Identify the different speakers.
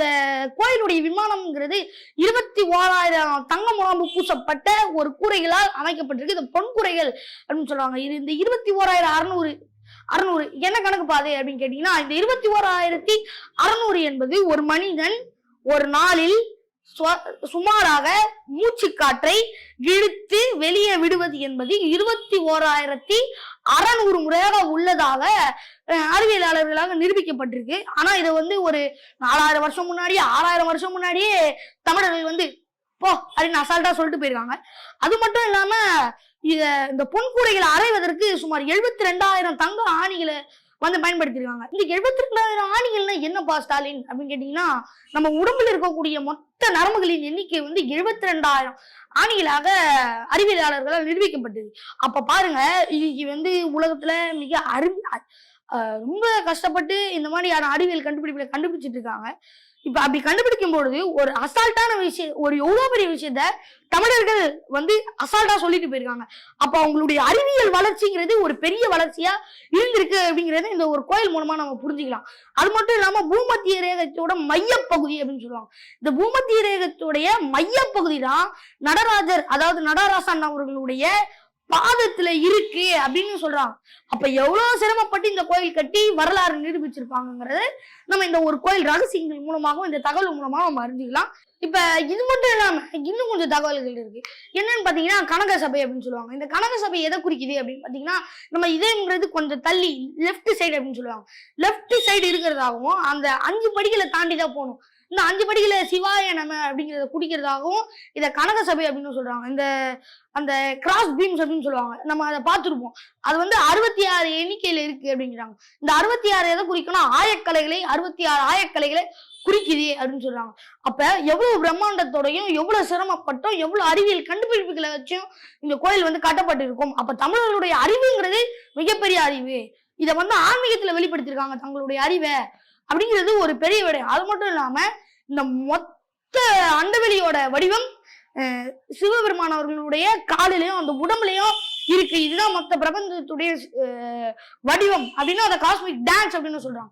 Speaker 1: அந்த கோயிலுடைய விமானம்ங்கிறது இருபத்தி ஓராயிரம் தங்க முகாம்பு பூசப்பட்ட ஒரு கூரைகளால் அமைக்கப்பட்டிருக்கு. இது பொன் கூரைகள் அப்படின்னு சொல்லுவாங்க. இது இந்த இருபத்தி ஓராயிரம் அறுநூறு அறுநூறு என்ன கணக்கு பாதை அப்படின்னு கேட்டீங்கன்னா இந்த இருபத்தி ஓராயிரத்தி அறுநூறு என்பது ஒரு மனிதன் ஒரு நாளில் சுமாராக மூச்சு காற்றை இழுத்து வெளியே விடுவது என்பது இருபத்தி ஓராயிரத்தி அறநூறு முறையாக உள்ளதாக அறிவியலாளர்களாக நிரூபிக்கப்பட்டிருக்கு. ஆனா இதை வந்து ஒரு நாலாயிரம் வருஷம் முன்னாடி ஆறாயிரம் வருஷம் முன்னாடியே தமிழர்கள் வந்து போ அப்படின்னு அசால்ட்டா சொல்லிட்டு போயிருக்காங்க. அது மட்டும் இல்லாம இத இந்த பொன் கூடைகளை அரைவதற்கு சுமார் எழுபத்தி ரெண்டாயிரம் தங்க ஆணிகளை வந்து பயன்படுத்திருக்காங்க இந்த எழுபத்தி ரெண்டாயிரம் ஆணிகள்னா என்னப்பா ஸ்டாலின்? அப்படின்னு கேட்டீங்கன்னா நம்ம உடம்புல இருக்கக்கூடிய மொத்த நரம்புகளின் எண்ணிக்கை வந்து எழுபத்தி ரெண்டாயிரம் ஆணிகளாக அறிவியலாளர்களால் நிரூபிக்கப்பட்டது. அப்ப பாருங்க இது வந்து உலகத்துல மிக அறி ரொம்ப கஷ்டப்பட்டு இந்த மாதிரி யாரும் அறிவியல் கண்டுபிடிப்பில் கண்டுபிடிச்சிட்டு இருக்காங்க. இப்ப அப்படி கண்டுபிடிக்கும் பொழுது ஒரு அசால்ட்டான விஷயம் ஒரு எவ்வளவு பெரிய விஷயத்த தமிழர்கள் வந்து அசால்ட்டா சொல்லிட்டு போயிருக்காங்க. அப்ப அவங்களுடைய அறிவியல் வளர்ச்சிங்கிறது ஒரு பெரிய வளர்ச்சியா இருந்திருக்கு அப்படிங்கறத இந்த ஒரு கோயில் மூலமா நம்ம புரிஞ்சுக்கலாம். அது மட்டும் இல்லாம பூமத்திய ரேகத்தோட மையப்பகுதி அப்படின்னு சொல்லுவாங்க. இந்த பூமத்திய ரேகத்துடைய மையப்பகுதி தான் நடராஜர் அதாவது நடராசன் அவர்களுடைய பாதத்துல இருக்கு அப்படின்னு சொல்றாங்க. அப்ப எவ்வளவு சிரமப்பட்டு இந்த கோயில் கட்டி வரலாறு நிரூபிச்சிருப்பாங்கங்கறத நம்ம இந்த ஒரு கோயில் ரகசியங்கள் மூலமாகவும் இந்த தகவல் மூலமாக நம்ம அறிஞ்சுக்கலாம். இப்ப இது மட்டும் இல்லாம இன்னும் கொஞ்சம் தகவல்கள் இருக்கு. என்னன்னு பாத்தீங்கன்னா கனக சபை அப்படின்னு சொல்லுவாங்க. இந்த கனக சபை எதை குறிக்குது அப்படின்னு பாத்தீங்கன்னா நம்ம இதயம்ங்கிறது கொஞ்சம் தள்ளி லெஃப்ட் சைடு அப்படின்னு சொல்லுவாங்க. லெஃப்ட் சைடு இருக்கிறதாகவும் அந்த அஞ்சு படிகளை தாண்டி தான் போகணும். இந்த அஞ்சு படியில சிவாய நம அப்படிங்கிறத குடிக்கிறதாகவும் இதை கனக சபை அப்படின்னு சொல்றாங்க. இந்த அந்த கிராஸ் பீம்ஸ் அப்படின்னு சொல்லுவாங்க. நம்ம அதை பார்த்துருப்போம். அது வந்து அறுபத்தி ஆறு எண்ணிக்கையில இருக்கு அப்படிங்கிறாங்க. இந்த அறுபத்தி ஆறு எதை குறிக்கணும்? ஆயக்கலைகளை அறுபத்தி ஆறு ஆயக்கலைகளை குறிக்குது அப்படின்னு சொல்றாங்க. அப்ப எவ்வளவு பிரம்மாண்டத்தோடையும் எவ்வளவு சிரமப்பட்டோம் எவ்வளவு அறிவியல் கண்டுபிடிப்புகளை வச்சும் இந்த கோயில் வந்து கட்டப்பட்டிருக்கும். அப்ப தமிழர்களுடைய அறிவுங்கிறது மிகப்பெரிய அறிவு. இதை வந்து ஆன்மீகத்துல வெளிப்படுத்தியிருக்காங்க தங்களுடைய அறிவை. அப்படிங்கிறது ஒரு பெரிய விடயம். அது மட்டும் இல்லாம இந்த மொத்த அண்டவெளியோட வடிவம் சிவபெருமான் அவர்களுடைய காலிலையும் அந்த உடம்புலையும் இருக்கு. இதுதான் மொத்த பிரபஞ்சத்துடைய வடிவம் அப்படின்னு அதை காஸ்மிக் டான்ஸ் அப்படின்னு சொல்றாங்க.